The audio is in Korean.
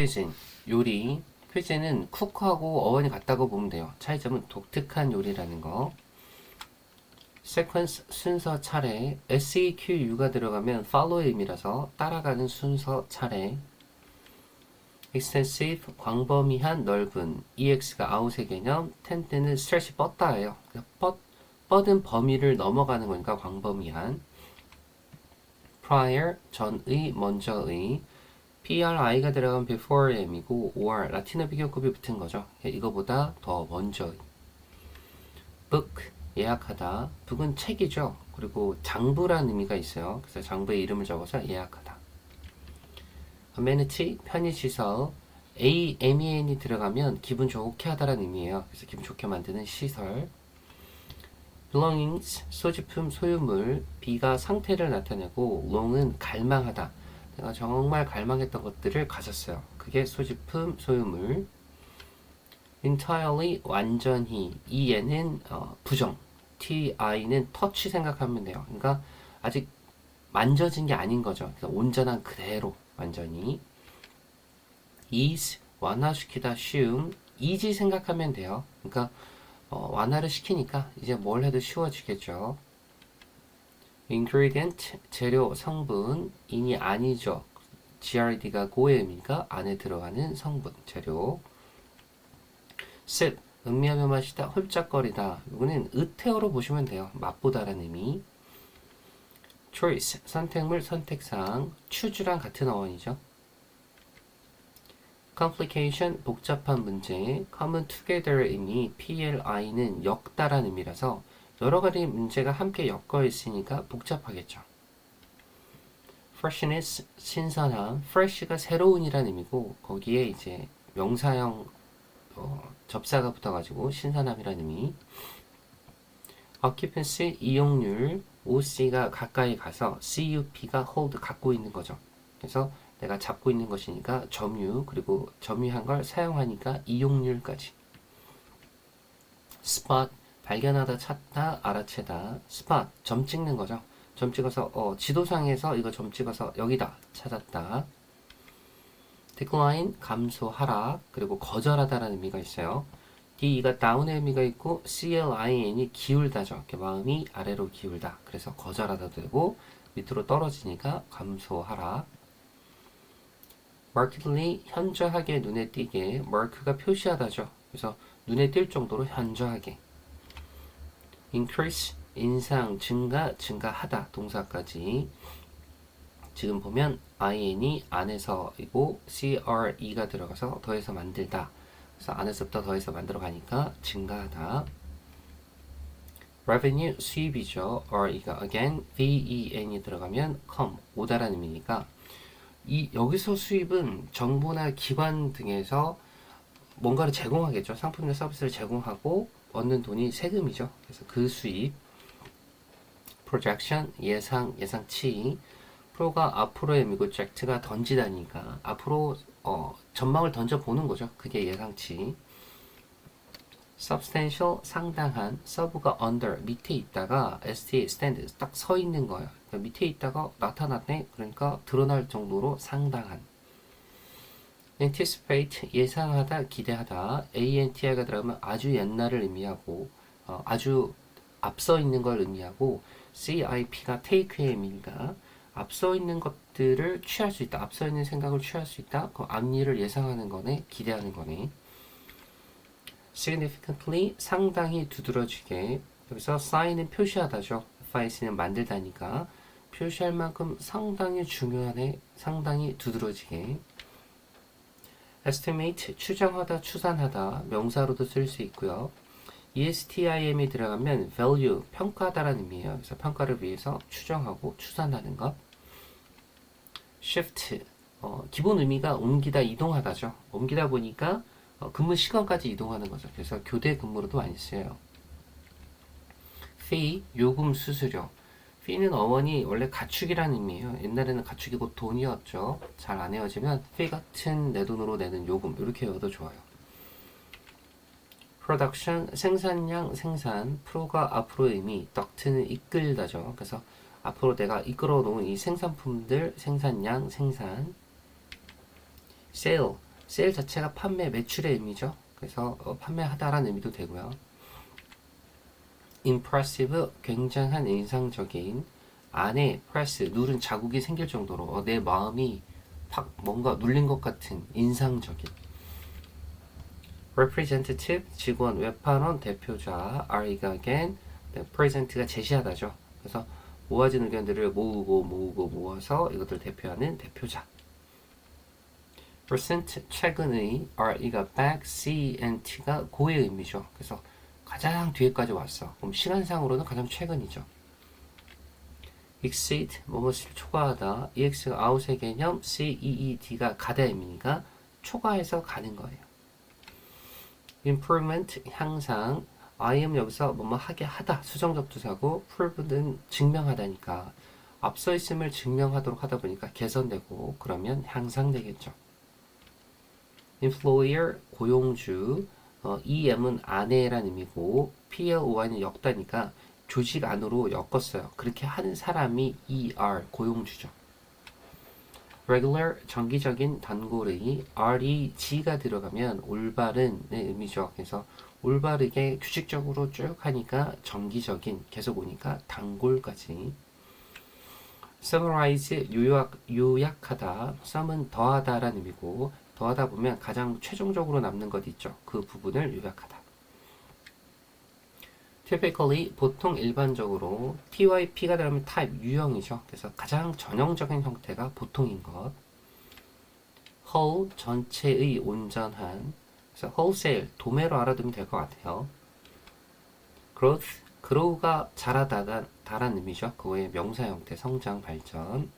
cuisine 요리. cuisine은 쿡하고 어원이 같다고 보면 돼요. 차이점은 독특한 요리라는 거. sequence 순서 차례. Sequ가 들어가면 follow의 의미라서 따라가는 순서 차례. extensive 광범위한 넓은. Ex가 out의 개념. tend는 stretch 뻗다예요. 뻗, 뻗은 범위를 넘어가는 거니까 광범위한. prior 전의 먼저의 pri가 들어가면 before의 의미고 or 라틴어 비교급이 붙은 거죠. 이거보다 더 먼저의 book 예약하다 book은 책이죠. 그리고 장부라는 의미가 있어요. 그래서 장부의 이름을 적어서 예약하다. amenity 편의시설 A, M, E, N이 들어가면 기분 좋게 하다라는 의미예요. 그래서 기분 좋게 만드는 시설. belongings 소지품, 소유물. B가 상태를 나타내고 long은 갈망하다. 내가 정말 갈망했던 것들을 가졌어요. 그게 소지품, 소유물. entirely 완전히 이 얘는 어, 부정. TI는 touch 생각하면 돼요. 그러니까 아직 만져진 게 아닌 거죠. 그러니까 온전한 그대로 완전히 ease 완화시키다 쉬움 easy 생각하면 돼요. 그러니까 어, 완화를 시키니까 이제 뭘 해도 쉬워지겠죠. Ingredient 재료 성분 인이 아니죠. GRD가 고의 의미가 안에 들어가는 성분 재료. sip 음미하며 마시다 홀짝거리다 이거는 의태어로 보시면 돼요. 맛보다라는 의미. choice 선택물 선택사항 추주랑 같은 어원이죠. complication 복잡한 문제 come together의 의미 PLI는 엮다라는 의미라서 여러 가지 문제가 함께 엮여 있으니까 복잡하겠죠. freshness 신선함 fresh가 새로운이라는 의미고 거기에 이제 명사형 어, 접사가 붙어가지고 신선함이라는 의미 occupancy 이용률 OC가 가까이 가서 CUP가 hold 갖고 있는 거죠. 그래서 내가 잡고 있는 것이니까 점유 그리고 점유한 걸 사용하니까 이용률까지. spot 발견하다 찾다 알아채다 spot 점 찍는 거죠. 점 찍어서 어, 지도상에서 이거 점 찍어서 여기다 찾았다. decline 감소 하락 그리고 거절하다라는 의미가 있어요. D가 다운의 의미가 있고 CLIN이 기울다죠. 이렇게 마음이 아래로 기울다. 그래서 거절하다도 되고 밑으로 떨어지니까 감소하라. markedly 현저하게 눈에 띄게 mark가 표시하다죠. 그래서 눈에 띌 정도로 현저하게. Increase 인상 증가 증가하다 동사까지 지금 보면 in이 안에서이고 cre가 들어가서 더해서 만들다. 그래서 안에서부터 더해서 만들어 가니까 증가하다. revenue 수입이죠. RE가 again, VEN이 들어가면 come 오다라는 의미니까 이 여기서 수입은 정부나 기관 등에서 뭔가를 제공하겠죠. 상품이나 서비스를 제공하고 얻는 돈이 세금이죠. 그래서 그 수입 projection 예상 예상치 프로가 앞으로의 의미고 잭트가 던지다니까 앞으로 어, 전망을 던져보는 거죠. 그게 예상치. substantial 상당한 서브가 under 밑에 있다가 st stand 딱 서 있는 거예요. 그러니까 밑에 있다가 나타났네. 그러니까 드러날 정도로 상당한. Anticipate 예상하다 기대하다 anti가 들어가면 아주 옛날을 의미하고 어, 아주 앞서 있는 걸 의미하고 cip가 take의 의미니까 앞서 있는 것들을 취할 수 있다. 앞서 있는 생각을 취할 수 있다. 그 앞일을 예상하는 거네. 기대하는 거네. significantly 상당히 두드러지게 여기서 sign은 표시하다죠. fice는 만들다니까 표시할 만큼 상당히 중요하네. 상당히 두드러지게 estimate 추정하다 추산하다 명사로도 쓸 수 있고요. ESTIM이 들어가면 value 평가다라는 의미예요. 그래서 평가를 위해서 추정하고 추산하는 것. shift 어, 기본 의미가 옮기다 이동하다죠. 옮기다 보니까 어, 근무 시간까지 이동하는 거죠. 그래서 교대 근무로도 많이 쓰여요. fee 요금 수수료. Fee는 어원이 원래 가축이라는 의미예요. 옛날에는 가축이 곧 돈이었죠. 잘 안 헤어지면 fee 같은 내 돈으로 내는 요금 이렇게 외워도 좋아요. production 생산량 생산 프로가 앞으로 의미 덕트는 이끌다죠. 그래서 앞으로 내가 이끌어 놓은 이 생산품들 생산량 생산 sale 세일 자체가 판매 매출의 의미죠. 그래서 어, 판매하다라는 의미도 되고요. Impressive 굉장한 인상적인 안에 press 누른 자국이 생길 정도로 어, 내 마음이 팍 뭔가 눌린 것 같은 인상적인 representative 직원 외판원 대표자 RE가 again 네, present가 제시하다죠. 그래서 모아진 의견들을 모으고 모으고 모아서 이것들 대표하는 대표자. recent 최근의 RE가 back, C, and T가 고의 의미죠. 그래서 가장 뒤에까지 왔어. 그럼 시간상으로는 가장 최근이죠. exceed 무엇을 초과하다. EX가 out의 개념, C, E, E, D가 가다 의미니까 초과해서 가는 거예요. improvement 향상 I am 여기서 뭐뭐 하게 하다 수정적 투사고 prove는 증명하다니까 앞서 있음을 증명하도록 하다 보니까 개선되고 그러면 향상되겠죠. employer 고용주 어, EM은 아내란 의미고 PLOI는 엮다니까 조직 안으로 엮었어요. 그렇게 하는 사람이 ER 고용주죠. regular 정기적인 단골의 REG가 들어가면 올바른의 의미죠. 그래서 올바르게 규칙적으로 쭉 하니까 정기적인 계속 오니까 단골까지 summarize 요약 요약하다 sum은 더하다라는 의미고 더하다 보면 가장 최종적으로 남는 것 있죠. 그 부분을 요약하다. typically 보통 일반적으로 TYP가 들어가면 타입 유형이죠. 그래서 가장 전형적인 형태가 보통인 것. whole 전체의 온전한 그래서 wholesale 도매로 알아두면 될 것 같아요. growth grow가 자라다가 다란 의미죠. 그거의 명사 형태 성장 발전.